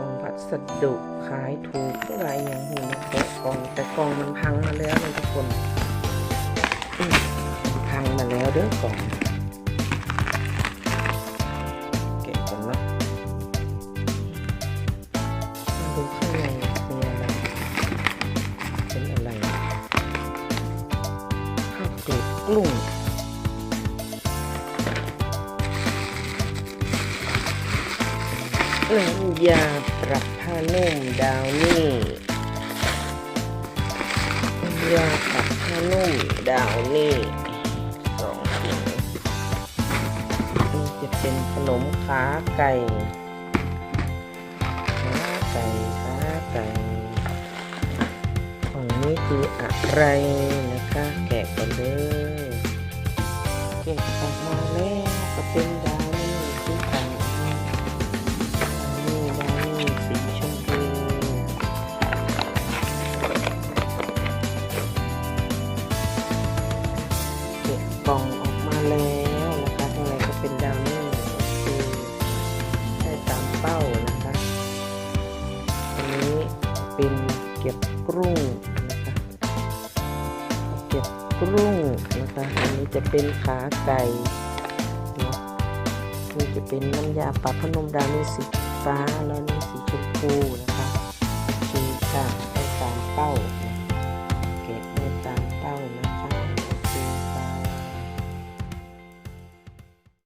กล่องพัสดุขายถูกเท่าไหรอย่างหูนะแกะกล่องแต่กล่องมันพังมาแล้วทุกคนพังมาแล้วเด้อกล่องแกะก่อนเนาะดูข้างในมีอะไรเป็นอะไรข้าวเกล็ดกลุ่ง น้ำยาปรับผ้านุ่มดาวนี่น้ำยาปรับผ้านุ่มดาวนี่สองถุงนี่จะเป็นขนมขาไก่ขาไก่ขาไก่ฝั่งนี้คืออะไรนะคะ แกะกันเลย กล่องออกมาแล้วนะคะข้างในก็เป็นดาวนี่คือได้ตามเป้านะคะอันนี้เป็นเก็บกรุ้งนะคะเก็บกรุ้งนะคะอันนี้จะเป็นขาไก่เนาะนี่จะเป็นน้ำยาปรับพนมดาวนี่สีฟ้าแล้วนี่สีชมพูนะ